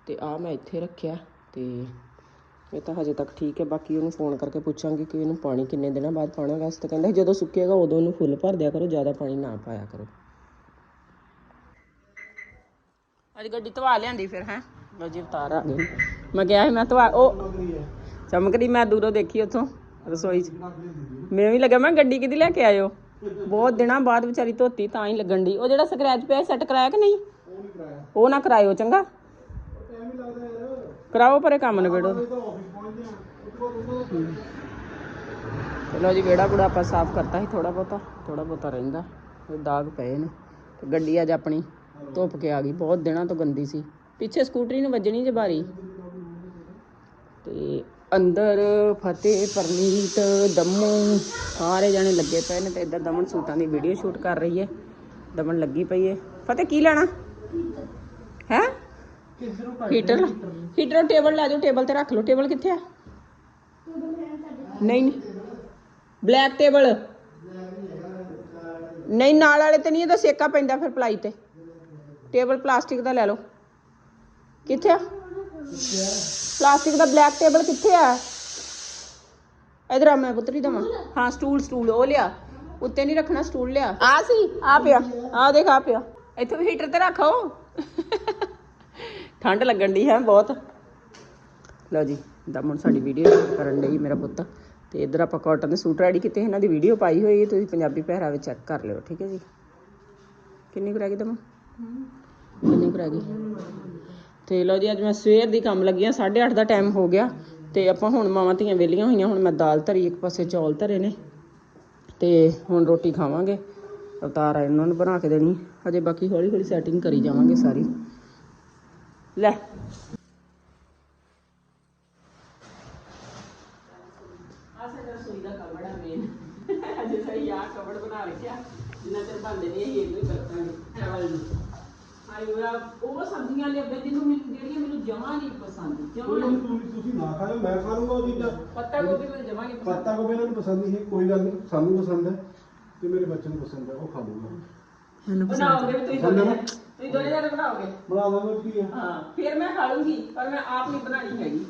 ਤੇ ਆ ਮੈਂ ਇੱਥੇ ਰੱਖਿਆ। ਤੇ ਇਹ ਤਾਂ ਹਜੇ ਤੱਕ ਠੀਕ ਹੈ, ਬਾਕੀ ਉਹਨੂੰ ਫੋਨ ਕਰਕੇ ਪੁੱਛਾਂਗੀ ਕਿ ਇਹਨੂੰ ਪਾਣੀ ਕਿੰਨੇ ਦਿਨਾਂ ਬਾਅਦ ਪਾਣਾ ਵਾਸਤੇ ਕਹਿੰਦਾ ਜਦੋਂ ਸੁੱਕੇਗਾ ਉਦੋਂ ਉਹਨੂੰ ਫੁੱਲ ਭਰ ਦਿਆ ਕਰੋ, ਜ਼ਿਆਦਾ ਪਾਣੀ ਨਾ ਪਾਇਆ ਕਰੋ। ਅੱਜ ਗੱਡੀ ਧਵਾ ਲਿਆਂਦੀ ਫਿਰ, ਹੈ? ਲੋ ਜੀ, ਉਤਾਰ ਆ ਗਈ। ਮੈਂ ਕਿਹਾ ਸੀ, ਮੈਂ ਧਵਾ, ਉਹ ਚਮਕਦੀ ਮੈਂ ਦੂਰੋਂ ਦੇਖੀ ਉੱਥੋਂ, ਰਸੋਈ 'ਚ। ਮੈਨੂੰ ਵੀ ਲੱਗਾ ਮੈਂ ਗੱਡੀ ਕਿਹਦੀ ਲੈ ਕੇ ਆਇਓ? ਬਹੁਤ ਦਿਨਾਂ ਬਾਅਦ ਵਿਚਾਰੀ ਧੋਤੀ, ਤਾਂ ਹੀ ਲੱਗਣ ਦੀ ਉਹ ਜਿਹੜਾ ਸਕ੍ਰੈਚ ਪਿਆ ਸੈੱਟ ਕਰਾਇਆ ਕਿ ਨਹੀਂ? ਉਹ ਨਾ ਕਰਾਇਓ, ਚੰਗਾ? ਕਰਾਓ ਪਰੇ ਕੰਮ ਨਿਬੇੜੋ। ਚਲੋ ਜੀ, ਵਿਹੜਾ ਬੁੜਾ ਆਪਾਂ ਸਾਫ਼ ਕਰਤਾ ਸੀ ਥੋੜਾ ਬਹੁਤਾ ਥੋੜਾ ਬਹੁਤਾ ਰਹਿੰਦਾ। ਇਹ ਦਾਗ ਪਏ ਨੇ। ਤੇ ਗੱਡੀ ਅੱਜ ਆਪਣੀ ਧੁੱਪ ਕੇ ਆ ਗਈ। ਬਹੁਤ ਦਿਨਾਂ ਤੋਂ ਗੰਦੀ ਸੀ। ਪਿੱਛੇ ਸਕੂਟਰੀ ਨੂੰ ਵੱਜਣੀ ਜੇ ਬਾਰੀ। ਤੇ ਅੰਦਰ ਫਤਿਹ, ਪਰਨੀਤ, ਦਮੂ, ਸਾਰੇ ਜਾਣੇ ਲੱਗੇ ਪਏ ਨੇ ਤੇ ਇੱਧਰ ਦਮਨ ਸੂਟਾਂ ਦੀ ਵੀਡੀਓ ਸ਼ੂਟ ਕਰ ਰਹੀ ਹੈ। ਦਮਨ ਲੱਗੀ ਪਈ ਹੈ। ਫਤਿਹ, ਕੀ ਲੈਣਾ? ਹੈ? ਹੀਟਰ ਹੀਟਰ ਟੇਬਲ ਲੈ। ਜਾਓ ਟੇਬਲ ਤੇ ਰੱਖ ਲਓ। ਟੇਬਲ ਕਿੱਥੇ ਆ? ਨਹੀਂ ਨਹੀਂ। ਬਲੈਕ ਟੇਬਲ ਨਹੀਂ ਨਾਲ ਵਾਲੇ ਤੇ ਨਹੀਂ ਇਹਦਾ ਸੇਕਾ ਪੈਂਦਾ ਫਿਰ ਪਲਾਈ ਤੇ। ਟੇਬਲ ਪਲਾਸਟਿਕ ਦਾ ਲੈ ਲਓ। ਕਿੱਥੇ ਆ? ਪਲਾਸਟਿਕ ਦਾ ਬਲੈਕ ਟੇਬਲ ਕਿੱਥੇ ਆ? ਇਧਰ ਆ ਮੈਂ ਪੁੱਤਰੀ ਦਵਾਂ। ਹਾਂ ਸਟੂਲ ਸਟੂਲ ਉਹ ਲਿਆ। ਉੱਤੇ ਨਹੀਂ ਰੱਖਣਾ ਸਟੂਲ ਲਿਆ। ਆ ਸੀ ਆ ਪਿਆ। ਆ ਦੇਖ ਆ ਪਿਆ। ਇੱਥੇ ਵੀ ਹੀਟਰ ਤੇ ਰੱਖੋ। ਠੰਡ ਲੱਗਣ ਦੀ ਹੈ ਬਹੁਤ। ਲਓ ਜੀ ਦਮਨ ਸਾਡੀ ਵੀਡੀਓ ਕਰਨ ਲਈ ਮੇਰਾ ਪੁੱਤ। ਤੇ ਇਧਰ ਆਪਾਂ ਕਾਟਨ ਦੇ ਸੂਟ ਰੈਡੀ ਕੀਤੇ, ਇਹਨਾਂ ਦੀ ਵੀਡੀਓ ਪਾਈ ਹੋਈ ਹੈ, ਤੁਸੀਂ ਪੰਜਾਬੀ ਪਹਿਰਾਵੇ ਚੈੱਕ ਕਰ ਲਿਓ, ਠੀਕ ਹੈ ਜੀ? ਕਿੰਨੀ ਕੁ ਰਹਿ ਗਈ ਦਮਨ ਕਿੰਨੀ ਕੁ ਰਹਿ ਗਈ? ਤੇ ਲਓ ਜੀ, ਅੱਜ ਮੈਂ ਸਵੇਰ ਦੀ ਕੰਮ ਲੱਗੀ ਆ 8:30 ਦਾ ਟਾਈਮ ਹੋ ਗਿਆ। ਤੇ ਆਪਾਂ ਹੁਣ ਮਾਵਾਂ ਧੀਆਂ ਵੇਲੀਆਂ ਹੋਈਆਂ, ਹੁਣ ਮੈਂ ਦਾਲ ਧਰੀ, ਇੱਕ ਪਾਸੇ ਚੌਲ ਧਰੇ ਨੇ। ਤੇ ਹੁਣ ਰੋਟੀ ਖਾਵਾਂਗੇ। ਅਵਤਾਰ ਆ, ਇਹਨਾਂ ਨੂੰ ਬਣਾ ਕੇ ਦੇਣੀ। ਹਜੇ ਬਾਕੀ ਹੌਲੀ ਹੌਲੀ ਸੈਟਿੰਗ ਕਰੀ ਜਾਵਾਂਗੇ ਸਾਰੀ। ਲੈ। ਆ ਸਾਡਾ ਰਸੋਈ ਦਾ ਕਬੜ ਆ ਮੇਨ ਅਜੇ ਸਹੀ ਆ ਕਬੜ ਬਣਾ ਰੱਖਿਆ। ਜਿੰਨਾ ਚਿਰ ਬੰਦੇ ਨਹੀਂ ਇਹ ਵੀ ਵਰਤਾਂਗੇ। ਟਰੈਵਲ ਨੂੰ। ਆਈ ਮੇਰਾ ਉਹ ਸਬਜ਼ੀਆਂ ਲਿਆਵੇ ਜਿਹਨੂੰ ਮੈਨੂੰ ਜਿਹੜੀਆਂ ਮੈਨੂੰ ਜਮਾ ਨਹੀਂ ਪਸੰਦ ਜਮਾ ਕੋਈ ਨਹੀਂ। ਤੁਸੀਂ ਤੁਸੀਂ ਨਾ ਖਾਓ ਮੈਂ ਖਾ ਲੂੰਗਾ ਉਹ ਚੀਜ਼ਾਂ। ਪੱਤਾ ਗੋਭੀ ਮੈਨੂੰ ਜਮਾ ਨਹੀਂ ਪਸੰਦ। ਪੱਤਾ ਗੋਭੀ ਇਹਨਾਂ ਨੂੰ ਪਸੰਦ ਨਹੀਂ ਹੈ ਕੋਈ ਗੱਲ ਨਹੀਂ ਸਾਨੂੰ ਪਸੰਦ ਹੈ ਤੇ ਮੇਰੇ ਬੱਚੇ ਨੂੰ ਪਸੰਦ ਹੈ ਉਹ ਖਾ ਲੂੰਗਾ। ਮੈਨੂੰ ਬਣਾਓਗੇ ਵੀ ਤੁਸੀਂ ਦੋਨੇ ਜਣੇ- ਤੁਸੀਂ ਦੋਨੇ ਜਣੇ ਬਣਾਓਗੇ? ਬਣਾ ਦਾਂਗਾ ਕੀ ਹੈ ਹਾਂ ਫਿਰ ਮੈਂ ਖਾ ਲੂੰਗੀ ਪਰ ਮੈਂ ਆਪ ਨਹੀਂ ਬਣਾਣੀ ਹੈਗੀ।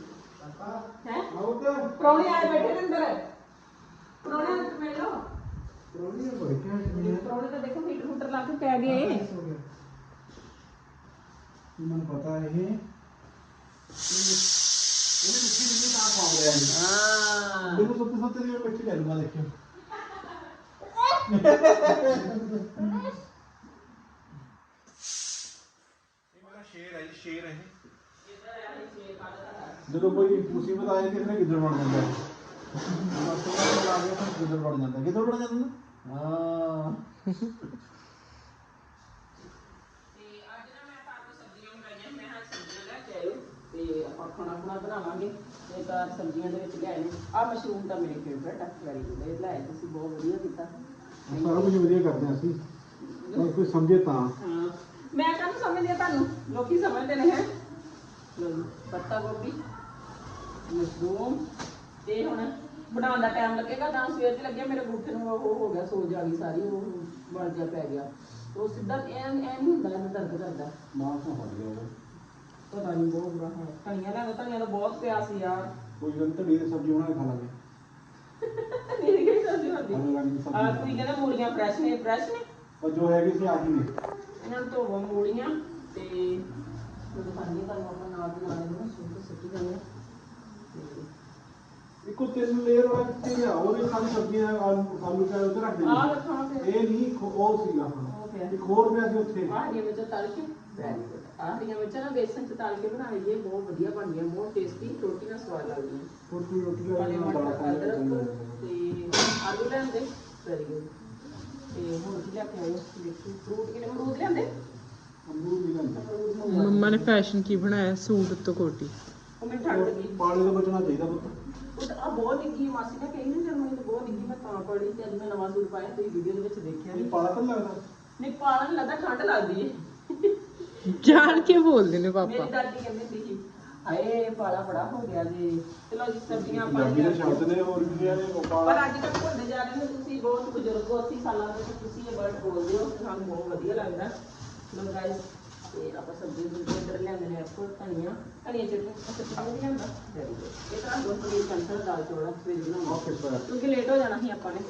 ਹੈ? ਆਓ ਤਾਂ ਪ੍ਰਾਹੁਣੇ ਆਏ ਬੈਠੇ ਨੇ ਅੰਦਰ। ਪ੍ਰਾਹੁਣੇ ਨੂੰ ਮਿਲ ਲਓ ਪ੍ਰੋਣੀ ਹੈ ਬੜੀ ਕਿਹਾ ਪ੍ਰਾਹੁਣੇ ਤਾਂ ਦੇਖੋ ਹੀਟਰ ਹੂਟਰ ਲਾ ਕੇ ਪੈ ਗਏ। ਹੋ ਗਿਆ ਮੈਨੂੰ ਪਤਾ ਹੈ ਇਹ। ਇਹਨੇ ਮਿੱਠੀ ਮਿੱਠੀ ਨਾ ਪਾ ਲਿਆ ਹਾਂ। ਮੈਨੂੰ ਸੁੱਤੇ ਸੁੱਤੇ ਦੀ ਮਿੱਠੀ ਲੈ ਲੂੰਗਾ ਦੇਖਿਓ ਇਹ ਮੇਰਾ ਸ਼ੇਰ ਹੈ ਸ਼ੇਰ ਹੈ ਜਦੋਂ ਕੋਈ ਮੁਸੀਬਤ ਆਏ ਕਿਸੇ ਨੇ ਕਿੱਧਰ ਵੜ ਜਾਂਦਾ ਹੈ। ਮਸਲਾ ਆ ਗਿਆ ਤਾਂ ਕਿੱਧਰ ਵੜ ਜਾਂਦਾ ਕਿੱਧਰ ਵੜ ਜਾਂਦਾ ਹਾਂ। ਤੇ ਅੱਜ ਨਾ ਮੈਂ ਤਾਂ ਸਬਜ਼ੀਆਂ ਮੰਗਾਈਆਂ ਮੈਂ ਹਾਂ ਸਬਜ਼ੀਆਂ ਲੈ ਕੇ ਆਇਓ ਤੇ ਆਪਾਂ ਖਾਣਾ ਖੁਣਾ ਬਣਾਵਾਂਗੇ ਤੇ ਤਾਂ ਸਬਜ਼ੀਆਂ ਦੇ ਵਿੱਚ ਲਿਆਏ ਨੇ ਆ ਮਸ਼ਰੂਮ ਤਾਂ ਮੇਰੇ ਫੇਵਰਟ ਆ ਵੈਰੀ ਗੁੱਡ ਇਹ ਲਾਇਆ ਤੁਸੀਂ ਬਹੁਤ ਵਧੀਆ ਕੀਤਾ। ਸਾਰਾ ਕੁਝ ਵਧੀਆ ਕਰਦੇ ਹਾਂ ਅਸੀਂ। ਪਰ ਕੋਈ ਸਮਝੇ ਤਾਂ। ਹਾਂ। ਮੈਂ ਕਾਹਨੂੰ ਸਮਝਦੀ ਆ ਤੁਹਾਨੂੰ? ਲੋਕੀ ਸਮਝਦੇ ਨੇ ਹੈ? ਲਓ ਜੀ, ਪੱਤਾ ਗੋਭੀ ਮਸ਼ਰੂਮ ਤੇ ਹੁਣ ਬਣਾਉਣ ਦਾ ਟਾਈਮ ਲੱਗੇਗਾ ਤਾਂ ਸਵੇਰ ਦੇ ਲੱਗਿਆ ਮੇਰੇ ਬੂਥੇ ਨੂੰ ਉਹ ਹੋ ਗਿਆ ਸੋਜ ਆ ਗਈ ਸਾਰੀ ਉਹ ਬਣ ਜਾ ਪੈ ਗਿਆ। ਉਹ ਸਿੱਧਾ ਐ ਐ ਨਹੀਂ ਹੁੰਦਾ ਇਹਨੂੰ ਦਰਦ ਕਰਦਾ। ਮਾਂ ਤੋਂ ਹਟ ਗਿਆ ਉਹ ਪਤਾ ਨਹੀਂ ਬਹੁਤ ਬੁਰਾ ਹਾਲ। ਧਨੀਆ ਲੈਣਾ ਧਨੀਆ ਤਾਂ ਬਹੁਤ ਪਿਆ ਸੀ ਯਾਰ। ਕੋਈ ਗੱਲ ਧੜੀ ਦੀ ਸਬਜ਼ੀ ਬਣਾ ਕੇ ਖਾ ਲਾਂਗੇ। ਮੇਰੀ ਕਿਹੜੀ ਸਬਜ਼ੀ ਹੁੰਦੀ ਆਲੂ ਵਾਲੀ ਦੀ ਆ ਸਬਜ਼ੀ ਤੁਸੀਂ ਕਹਿੰਦਾ ਮੂਲੀਆਂ ਫਰੈਸ਼ ਨੇ ਫਰੈਸ਼ ਨੇ? ਪਰ ਜੋ ਹੈਗੀ ਸੀ ਆ ਹੀ ਨੇ। ਇਹਨਾਂ ਨੂੰ ਧੋਵੋ ਮੂਲੀਆਂ ਤੇ ਉਹ ਖਾਣੀ ਤਾਂ ਆਪਾਂ ਨਾਲ ਦੀ ਨਾਲ ਇਹਨੂੰ ਸੁੱਕ ਸੁੱਕੀ ਜਾਂਦੇ ਆ। ਇੱਕੋ ਤਿੰਨ ਲੇਅਰ ਵਾਲਾ ਕਿੱਥੇ ਗਿਆ ਉਹਦੇ ਖਾਲੀ ਸਬਜ਼ੀਆਂ ਆਲੂ ਆਲੂ ਚਾਹੇ ਉੱਤੇ ਰੱਖ ਫਿਰ। ਇਹ ਨਹੀਂ ਖੋ- ਉਹ ਸੀਗਾ ਉਹ ਹਾਂ ਪਿਆ ਇੱਕ ਹੋਰ ਪਿਆ ਸੀ ਉੱਥੇ। ਆਹ ਹਰੀਆਂ ਮਿਰਚਾਂ ਤਲ ਕੇ। ਆਹ ਹਰੀਆਂ ਮਿਰਚਾਂ ਨਾ ਬੇਸਨ ਚ ਤਲ ਕੇ ਬਣਾ ਲਈਏ ਬਹੁਤ ਵਧੀਆ ਬਣਦੀਆਂ ਬਹੁਤ ਟੇਸਟੀ ਰੋਟੀ ਨਾਲ ਸਵਾਦ ਲੱਗਦੀਆਂ। ਰੋਟੀ ਦਾ ਕਾਲੇ ਨਹੀਂ ਮਟਰ ਅਦਰਕ ਤੇ ਆਲੂ ਲੈਂਦੇ ਵੈਰੀ ਗੁੱਡ ਤੇ ਹੁਣ ਕੀ ਲੈ ਕੇ ਆਇਓ ਦੇਖੀ ਫਰੂਟ ਕਿਹੜੇ ਅਮਰੂਦ ਲਿਆਂਦੇ? ਅੰਗੂਰ ਵੀ ਲੈਂਦਾ ਅਮਰੂਦ ਮੰਗਵਾ ਮੰਮਾ ਨੇ ਫੈਸ਼ਨ ਕੀ ਬਣਾਇਆ? ਸੂਟ ਤੋਂ ਕੋਟੀ। ਉਹ ਮੈਨੂੰ ਠੰਡ ਲੱਗੀ। ਪਾਣੀ ਤੋਂ ਬਚਣਾ ਚਾਹੀਦਾ ਪੁੱਤ। ਉਹ ਤਾਂ ਆ ਬਹੁਤ ਡਿੱਗੀ ਹੈ, ਮਾਸੀ ਨੇ ਕਹੀ ਨਾ ਜਦ ਮੈਨੂੰ ਤਾਂ ਬਹੁਤ ਡਿੱਗੀ ਮੈਂ ਤਾਂ ਪੜੀ ਤੇ ਅੱਜ ਮੈਂ ਨਵਾਂ ਸੂਟ ਪਾਇਆ ਤੁਸੀਂ ਵੀਡੀਓ ਦੇ ਵਿੱਚ ਦੇਖਿਆ ਇਹ ਨਹੀਂ ਪਾਲਾ ਤਾਂ ਨੀ ਲੱਗਦਾ। ਨਹੀਂ ਪਾਲਣ ਲੱਗਦਾ ਠੰਡ ਲੱਗਦੀ ਏ। ਜਾਣ ਕੇ ਬੋਲਦੇ ਨੇ ਪਾਪਾ। ਮੇਰੀ ਦਾਦੀ ਕਹਿੰਦੀ ਸੀ ਹਾਏ ਪਾਲਾ ਬੜਾ ਹੋ ਗਿਆ ਜੀ। ਚਲੋ ਜੀ ਸਬਜ਼ੀਆਂ ਪੰਜਾਬੀ ਦੇ ਪਾਣੀਆਂ ਸ਼ਬਦ ਨੇ ਹੋਰ ਵੀ ਆ ਨੇ ਪਰ ਪਾਲਾ ਅੱਜ ਕੱਲ੍ਹ ਭੁੱਲਦੇ ਜਾ ਰਹੇ ਨੇ ਤੁਸੀਂ ਬਹੁਤ ਬਜ਼ੁਰਗ ਹੋ 80 ਸਾਲਾਂ ਦੇ ਤੇ ਤੁਸੀਂ ਇਹ ਵਰਡ ਬੋਲਦੇ ਹੋ ਤੇ ਸਾਨੂੰ ਬਹੁਤ ਵਧੀਆ ਲੱਗਦਾ। ਚਲੋ ਗਾਇਸ ਤੇ ਆਪਾਂ ਸਬਜ਼ੀ ਨੂੰ ਇੱਧਰ ਲਿਆਂਦੇ ਨੇ ਆਪਕੋ ਧਨੀਆ। ਧਨੀਆ ਚਟਨੀ ਸਬਜ਼ੀ ਨੂੰ ਲਿਆਂਦਾ Very good. ਇਹ ਤਾਂ ਦੋ ਪਨੀਰ ਕੰਸਰ ਦਾਲ ਚੋੜਾ ਸਵੇਰ ਬਣਾਉਣਾ। ਓਕੇ ਸਰ ਕਿਉਂਕਿ ਲੇਟ ਹੋ ਜਾਣਾ ਸੀ ਆਪਾਂ ਨੇ।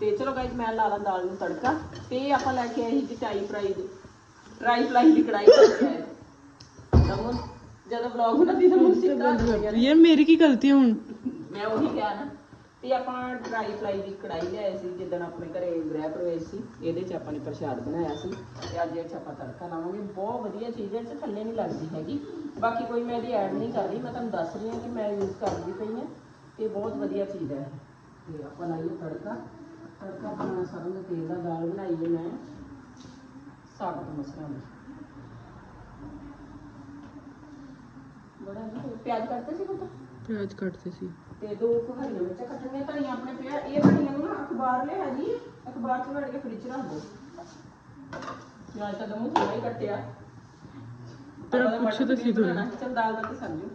ਤੇ ਚਲੋ ਮੈਂ ਲਾ ਲਾਂ ਦਾਲ ਨੂੰ ਤੜਕਾ। ਤੇ ਆਪਾਂ ਲੈ ਕੇ ਆਏ ਸੀ ਟਾਈ ਫਰਾਈ ਦੀ। ਟਰਾਈ ਫਰਾਈ ਦੀ ਕੜਾਈ ਲੈ ਕੇ ਆਏ। ਦਮਨ ਜਦੋਂ ਵਲੌਗ ਬਣਾਦੀ ਤਾਂ ਮੁੰਡੇ ਸਿੱਧਾ ਯਾਰ ਮੇਰੀ ਕੀ ਗਲਤੀ ਹੁਣ? ਮੈਂ ਉਹੀ ਕਿਹਾ ਨਾ ਤੇ ਆਪਾਂ ਡਰਾਈ ਫਰਾਈ ਦੀ ਕੜਾਈ ਲਿਆਏ ਸੀ ਜਿੱਦਣ ਆਪਣੇ ਘਰੇ ਗ੍ਰਹਿ ਪ੍ਰਵੇਸ਼ ਸੀ ਇਹਦੇ 'ਚ ਆਪਾਂ ਨੇ ਪ੍ਰਸ਼ਾਦ ਬਣਾਇਆ ਸੀ ਤੇ ਅੱਜ ਇਹ 'ਚ ਆਪਾਂ ਤੜਕਾ ਲਾਵਾਂਗੇ। ਬਹੁਤ ਵਧੀਆ ਚੀਜ਼ ਹੈ ਇਹ 'ਚ ਥੱਲੇ ਨਹੀਂ ਲੱਗਦੀ ਹੈਗੀ। ਬਾਕੀ ਕੋਈ ਮੈਂ ਇਹਦੀ ਐਡ ਨਹੀਂ ਕਰ ਰਹੀ ਮੈਂ ਤੁਹਾਨੂੰ ਦੱਸ ਰਹੀ ਹਾਂ ਕਿ ਮੈਂ ਯੂਜ਼ ਕਰਦੀ ਪਈ ਹਾਂ ਤੇ ਬਹੁਤ ਵਧੀਆ ਚੀਜ਼ ਹੈ ਤੇ ਆਪਾਂ ਲਾਈਏ ਤੜਕਾ। ਤੜਕਾ ਬਣਾਉਣਾ ਸਰੋਂ ਦੇ ਤੇਲ ਦਾ ਦਾਲ ਬਣਾਈ ਹੈ ਮੈਂ। ਸਾਬਤ ਮਸਰਾਂ ਦੀ। ਬੜਾ ਨਾ ਪਿਆਜ਼ ਕੱਟਦੇ ਸੀ ਪੁੱਤ? ਪਿਆਜ਼ ਕੱਟਦੇ ਸੀ। ਤੇ ਦੋ ਕੁ ਹਰੀਆਂ ਮਿਰਚਾਂ ਕੱਟਣੀਆਂ ਧਨੀਆ ਆਪਣੇ ਪਿਆ ਇਹ ਧਨੀਆ ਨੂੰ ਨਾ ਅਖਬਾਰ ਲਿਆ ਜੀ ਅਖਬਾਰ ਚ ਵੜ ਕੇ ਫ੍ਰਿਜ ਰੱਖ ਦੋ। ਨਾਲ ਤਾਂ ਦਮੂ ਥੋੜਾ ਹੀ ਕੱਟਿਆ। ਤੇਰਾ ਪੁੱਛੋ ਤਾਂ ਸੀ ਸੀ, ਚੱਲ ਦਾਲ ਦਾ ਤੇ ਸਮਝੋ।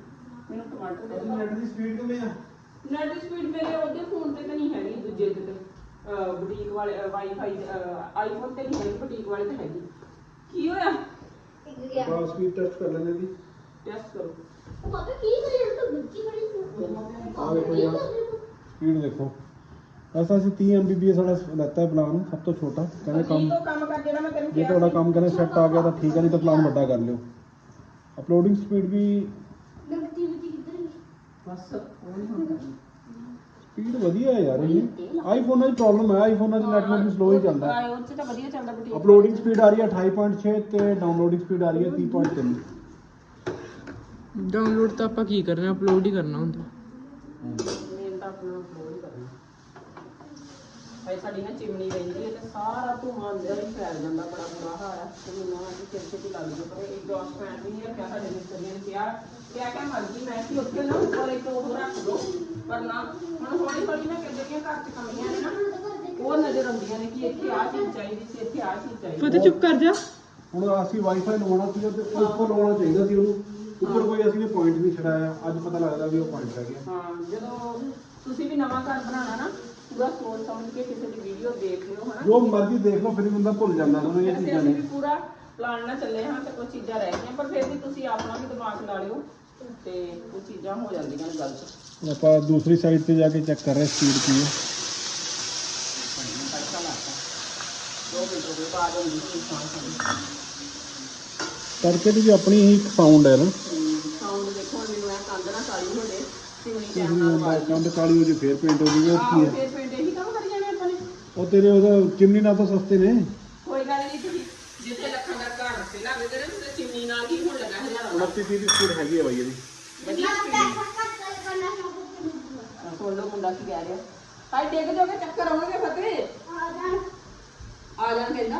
ਮੈਨੂੰ ਟਮਾਟਰ ਦੇ ਨੈਟ ਦੀ ਸਪੀਡ ਕਿਵੇਂ ਆ? ਨੈਟ ਦੀ ਸਪੀਡ ਮੇਰੇ ਉਹਦੇ ਫੋਨ ਤੇ ਤਾਂ ਨਹੀਂ ਹੈਗੀ ਦੂਜੇ ਤੇ। ਬੁਟੀਕ ਵਾਲੇ ਵਾਈਫਾਈ ਆਈਫੋਨ ਤੇ ਨਹੀਂ ਹੈਗੀ ਬੁਟੀਕ ਵਾਲੇ ਤੇ ਹੈਗੀ। ਕੀ ਹੋਇਆ? ਬਸ ਸਪੀਡ ਟੈਸਟ ਕਰ ਲੈਣੇ ਦੀ ਟੈਸਟ ਕਰੋ। ਆ ਵੇਖੋ ਯਾਰ ਸਪੀਡ ਦੇਖੋ ਅਸਾਂ ਅਸੀਂ 30 Mbps ਸਾਡਾ ਲੈਤਾ ਹੈ ਪਲਾਨ ਸਭ ਤੋਂ ਛੋਟਾ। ਕਹਿੰਦੇ ਕੰਮ ਤੋਂ ਕੰਮ ਕਰ ਦੇਣਾ ਮੈਂ ਤੈਨੂੰ ਜੇ ਕਿਹਾ ਤੁਹਾਡਾ ਸੀ। ਕੰਮ ਕਹਿੰਦੇ ਸੈੱਟ ਆ ਗਿਆ ਤਾਂ ਠੀਕ ਹੈ ਨਹੀਂ ਤਾਂ ਪਲਾਨ ਵੱਡਾ ਕਰ ਲਿਓ। ਅਪਲੋਡਿੰਗ ਸਪੀਡ ਵੀ ਬਸ ਉਹ ਨਹੀਂ ਕਰਨੀ ਸਪੀਡ ਵਧੀਆ ਹੈ ਯਾਰ ਇਹ। ਆਈਫੋਨਾਂ 'ਚ ਪ੍ਰੋਬਲਮ ਹੈ ਆਈਫੋਨਾਂ 'ਚ ਨੈਟ ਵੀ ਸਲੋ ਹੀ ਚੱਲਦਾ ਹੈ। ਉਹ 'ਚ ਤਾਂ ਵਧੀਆ ਚੱਲਦਾ ਬੁਟੀਕ। ਅਪਲੋਡਿੰਗ ਸਪੀਡ ਆ ਰਹੀ ਹੈ 28.6 ਤੇ ਡਾਊਨਲੋਡਿੰਗ ਸਪੀਡ ਆ ਰਹੀ ਹੈ 30.3 ਡਾਊਨਲੋਡ ਤਾਂ ਆਪਾਂ ਕੀ ਕਰਨਾ ਅਪਲੋਡ ਹੀ ਕਰਨਾ ਹੁੰਦਾ। ਮੇਨ ਤਾਂ ਆਪਣਾ ਹੀ ਕਰਨਾ। ਭਾਈ ਸਾਡੀ ਨਾ ਚਿਮਨੀ ਰਹਿੰਦੀ ਹੈ ਤੇ ਸਾਰਾ ਧੂਆਂ ਅੰਦਰ ਹੀ ਫੈਲ ਜਾਂਦਾ ਬੜਾ ਬੁਰਾ ਹਾਲ ਹੈ। ਤੇ ਮੈਨੂੰ ਨਾ ਕਿ ਸਿਰ ਤੇ ਲੱਗ ਗਿਆ ਪਰ ਇੱਕ ਜੋਸ ਫੈਨ ਵੀ ਨਹੀਂ ਰੱਖਿਆ ਸਾਡੇ ਮਿਸਤਰੀਆਂ ਨੇ ਕਿਹਾ ਕਿਹਾ ਕਿ ਮਰਜ਼ੀ ਮੈਂ ਕਿ ਉੱਥੇ ਨਾ ਉੱਪਰ ਇੱਕ ਉਹ ਰੱਖ ਦੋ ਪਰ ਨਾ ਹੁਣ ਹੌਲੀ ਹੌਲੀ ਨਾ ਕਿ ਜਿਹੜੀਆਂ ਘਰ ਚ ਕਮੀਆਂ ਨੇ ਨਾ ਉਹ ਨਜ਼ਰ ਆਉਂਦੀਆਂ ਨੇ ਕਿ ਇੱਥੇ ਆਹ ਚੀਜ਼ ਚਾਹੀਦੀ ਸੀ ਇੱਥੇ ਆਹ ਚੀਜ਼ ਚਾਹੀਦੀ ਫਤਿਹ ਚੁੱਪ ਕਰ ਜਾ। ਹੁਣ ਅਸੀਂ ਵਾਈਫਾਈ ਲਵਾਉਣਾ ਸੀ ਤੇ ਉੱਪਰ ਲਵਾਉਣਾ ਚਾਹੀਦਾ ਸੀ ਉਹਨੂੰ। ਉੱਪਰ ਕੋਈ ਅਸੀਂ ਨੇ ਪੁਆਇੰਟ ਨਹੀਂ ਛੜਾਇਆ ਅੱਜ ਪਤਾ ਲੱਗਦਾ ਵੀ ਉਹ ਪੁਆਇੰਟ ਰਹਿ ਗਿਆ। ਹਾਂ ਜਦੋਂ ਤੁਸੀਂ ਵੀ ਨਵਾਂ ਘਰ ਬਣਾਉਣਾ ਨਾ ਪੂਰਾ ਸੋਚ ਸਮਝ ਕੇ ਕਿਸੇ ਦੀ ਵੀਡੀਓ ਦੇਖ ਲਿਓ ਹਨਾ? ਜੋ ਮਰਜ਼ੀ ਦੇਖ ਲਓ ਫਿਰ ਬੰਦਾ ਭੁੱਲ ਜਾਂਦਾ ਉਹਨੂੰ ਇਹ ਵੈਸੇ ਚੀਜ਼ਾਂ ਅਸੀਂ ਨੇ। ਵੀ ਪੂਰਾ ਪਲਾਨ ਨਾਲ ਚੱਲੇ ਹਾਂ ਤੇ ਕੁਝ ਚੀਜ਼ਾਂ ਰਹਿ ਗਈਆਂ ਪਰ ਫਿਰ ਵੀ ਤੁਸੀਂ ਆਪਣਾ ਵੀ ਦਿਮਾਗ ਲਾ ਲਿਓ ਤੇ ਉਹ ਚੀਜ਼ਾਂ ਹੋ ਜਾਂਦੀਆਂ ਨੇ ਗਲਤ ਆਪਾਂ ਦੂਸਰੀ ਸਾਈਡ ਤੇ ਜਾ ਕੇ ਚੈੱਕ ਕਰ ਰਹੇ ਸਪੀਡ ਕੀ ਹੈ। ਤੜਕਾ ਲਾਤਾ ਦੋ ਮਿੰਟ ਹੋ ਗਏ ਬਾਅਦ ਹੁੰਦੀ ਸੀ ਸਾਂ ਤੜਕੇ ਦੀ ਵੀ ਆਪਣੀ ਹੀ ਇੱਕ ਸਾਊਂਡ ਹੈ ਨਾ। ਸਾਊਂਡ ਦੇਖੋ ਹੁਣ ਮੈਨੂੰ ਇਹ ਕੰਧ ਨਾ ਕਾਲੀ ਹੋ ਜੇ ਕਿਸੇ ਟਾਈਮ ਨੂੰ ਨਾਲ ਹੁੰਦਾ ਕੰਧ ਕਾਲੀ ਹੋ ਜੇ ਫੇਰ ਪੇਂਟ ਹੋ ਜੂਗੀ ਉਹ ਕੀ ਹੈ? ਫਿਰ ਪਿੰਡ ਇਹੀ ਕੰਮ ਕਰੀ ਜਾਣੇ ਆਪਾਂ ਨੇ। ਉਹ ਤੇਰੇ ਉਹਦਾ ਚਿਮਨੀ ਨਾਲ ਤਾਂ ਸਸਤੇ ਨੇ। ਕੋਈ ਗੱਲ ਨਹੀਂ ਤੁਸੀਂ ਜਿੱਥੇ ਲੱਖਾਂ ਦਾ ਘਰ ਤੇ ਲੱਗ ਗਏ ਨੇ ਤੇ ਚਿਮਨੀ ਨਾਲ ਹੀ ਹੁਣ ਲੱਗਾ ਹਜ਼ਾਰਾਂ ਦਾ 29 ਦੀ ਸਪੀਡ ਹੈਗੀ ਹੈ ਬਾਈ ਇਹਦੀ। ਵਧੀਆ ਸੁਣ ਲਓ ਮੁੰਡਾ ਕੀ ਕਹਿ ਰਿਹਾ। ਹਾਏ ਡਿੱਗ ਜਾਓਗੇ ਚੱਕਰ ਆਉਣਗੇ ਫਤਿਹ। ਆ ਜਾਣ। ਕਹਿੰਦਾ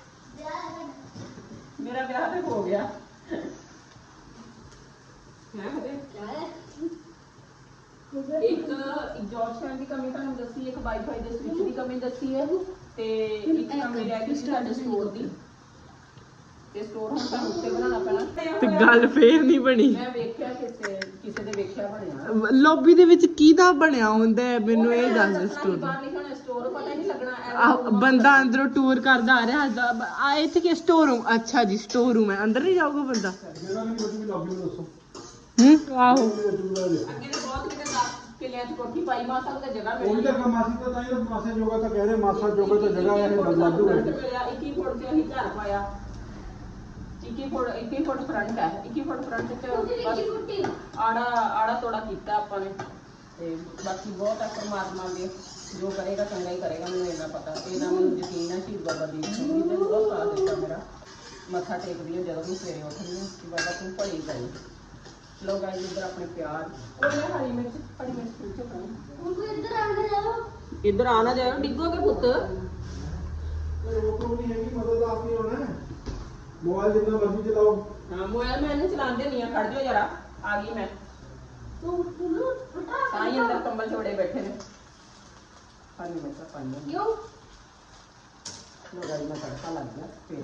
ਹੋ ਗਿਆ। ਹੈ ਇੱਕ ਫੈਨ ਦੀ ਕਮੀ ਤੁਹਾਨੂੰ ਦੱਸੀ ਇੱਕ ਵਾਈਫਾਈ ਦੇ ਸਵਿਚ ਦੀ ਕਮੀ ਦੱਸੀ ਹੈ। ਤੇ ਇੱਕ ਕਮੀ ਰਹਿ ਗਈ ਸੀ ਸਾਡੇ ਸਟੋਰ ਦੀ। ਤੇ ਸਟੋਰ ਹੁਣ ਸਾਨੂੰ ਉੱਤੇ ਬਣਾਉਣਾ ਪੈਣਾ। ਤੇ ਗੱਲ ਫੇਰ ਨਹੀਂ ਬਣੀ। ਮੈਂ ਵੇਖਿਆ ਕਿਸੇ ਕਿਸੇ ਦੇ ਵੇਖਿਆ ਬਣਿਆ। ਲੌਬੀ ਦੇ ਵਿੱਚ ਕਿਹਦਾ ਬਣਿਆ ਹੁੰਦਾ ਹੈ? ਮੈਨੂੰ ਇਹ ਦੱਸ ਦੇ ਸਟੋਰੀ ਬਾਹਰ ਲਿਖਣਾ ਸਟੋਰ ਪਤਾ ਹੀ ਨਹੀਂ ਲੱਗਣਾ ਆਹ ਬੰਦਾ ਅੰਦਰੋਂ ਟੂਰ ਕਰਦਾ ਆ ਰਿਹਾ ਹੱਸਦਾ ਆ ਇੱਥੇ ਕਿ ਸਟੋਰ ਰੂਮ ਅੱਛਾ ਜੀ ਸਟੋਰ ਰੂਮ ਹੈ। ਅੰਦਰ ਨਹੀਂ ਜਾਊਗਾ ਬੰਦਾ? ਵੀ ਲੌਬੀ ਨੂੰ ਦੱਸੋ ਹੂੰ? ਆਹੋ। ਅੱਗੇ ਤੇ ਬਹੁਤ ਕਿਤੇ 10 ਕਿੱਲਿਆਂ ਚ ਕੋਠੀ ਪਾਈ ਮਾਸਾ ਤੇ ਜਗ੍ਹਾ ਉਹ ਮਿਲੀ ਤਾਂ ਕਮਾਸੀ ਤਾਂ ਤਾਂ ਇਹ ਮਾਸੇ ਜੋਗਾ ਤਾਂ ਕਹਿ ਰਹੇ ਮਾਸਾ ਜੋਗਾ ਤਾਂ ਜਗ੍ਹਾ ਹੈ ਇਹ ਬਦਲਾਦੂ ਹੈ 21 ਫੁੱਟ ਤੇ ਅਸੀਂ ਘਰ ਪਾਇਆ। 21 21 ਫੁੱਟ ਫਰੰਟ ਹੈ 21 ਫੁੱਟ ਫਰੰਟ ਚ ਬਸ ਆੜਾ ਆੜਾ ਤੋੜਾ ਕੀਤਾ ਆਪਾਂ ਨੇ ਤੇ ਬਾਕੀ ਬਹੁਤ ਹੈ ਪਰਮਾਤਮਾ ਦੇ ਜੋ ਕਰੇਗਾ ਚੰਗਾ ਹੀ ਕਰੇਗਾ ਮੈਨੂੰ ਇਹਨਾਂ ਪਤਾ ਤੇ ਇਹਨਾਂ ਨੂੰ ਯਕੀਨ ਹੈ ਸ਼ਹੀਦ ਬਾਬਾ ਦੀਪ ਸਿੰਘ ਜੀ ਨੇ ਬਹੁਤ ਸਾਥ ਦਿੱਤਾ ਮੇਰਾ ਮੱਥਾ ਟੇਕਦੀ ਹਾਂ ਜਦੋਂ ਵੀ ਸਵੇਰੇ ਉੱਠਦੀ ਹਾਂ ਕਿ ਬਾਬਾ ਤੂੰ ਭਲੀ ਗਈ ਲੋ ਗਾਇਸ ਇੱਧਰ ਆਪਣੇ ਪਿਆਰ ਕੋਲੇ ਹਰੀ ਮਿਰਚ ਹਰੀ ਮਿਰਚ ਪਿੱਛੇ ਕਰੋ ਹੁਣ ਤੂੰ ਇੱਧਰ ਆਣਾ ਜਾਓ ਇੱਧਰ ਆਣਾ ਜਾਓ ਡਿੱਗੋਗੇ ਪੁੱਤ ਉਹ ਪ੍ਰੋਬਲਮ ਨਹੀਂ ਹੈਗੀ ਮਦਦ ਆਪਣੀ ਹੋਣਾ ਮੋਬਾਈਲ ਜਿੰਨਾ ਮਰਜ਼ੀ ਚਲਾਓ। ਹਾਂ ਮੋਬਾਈਲ ਮੈਂ ਨਹੀਂ ਚਲਾਉਂਦੇ ਨਹੀਂ ਆ ਖੜ ਜਾਓ ਯਾਰਾ ਆ ਗਈ ਮੈਂ। ਤੂੰ ਤੂੰ ਨਾ ਉਠਾ ਸਾਈ ਅੰਦਰ ਕੰਬਲ ਛੋੜੇ ਬੈਠੇ ਨੇ। ਪਾਣੀ ਮੈਂ ਤਾਂ ਪਾਣੀ ਕਿਉਂ? ਮੋਬਾਈਲ ਨਾਲ ਤੜਕਾ ਲੱਗ ਗਿਆ ਫੇਰ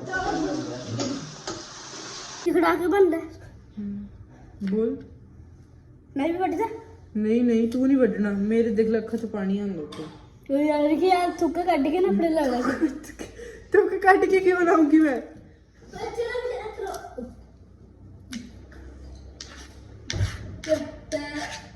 ਟਿਕੜਾ ਕੇ ਬੰਦਾ? ਬੋਲ। ਮੈਂ ਵੀ ਵੱਢਦਾ। ਨਹੀਂ ਨਹੀਂ ਤੂੰ ਨਹੀਂ ਵੱਢਣਾ। ਮੇਰੇ ਦੇਖ ਲੈ ਅੱਖਾਂ 'ਚ ਪਾਣੀ ਆਉਣ ਲੱਗ ਗਿਆ ਯਾਰ ਕਿ ਯਾਰ ਥੁੱਕ ਕੱਢ ਕੇ ਨਾ ਆਪਣੇ ਲੱਗਦਾ ਥੁੱਕ ਕੱਢ ਕੇ ਕਿਉਂ ਲਾਉਂਗੀ ਮੈਂ? Yeah.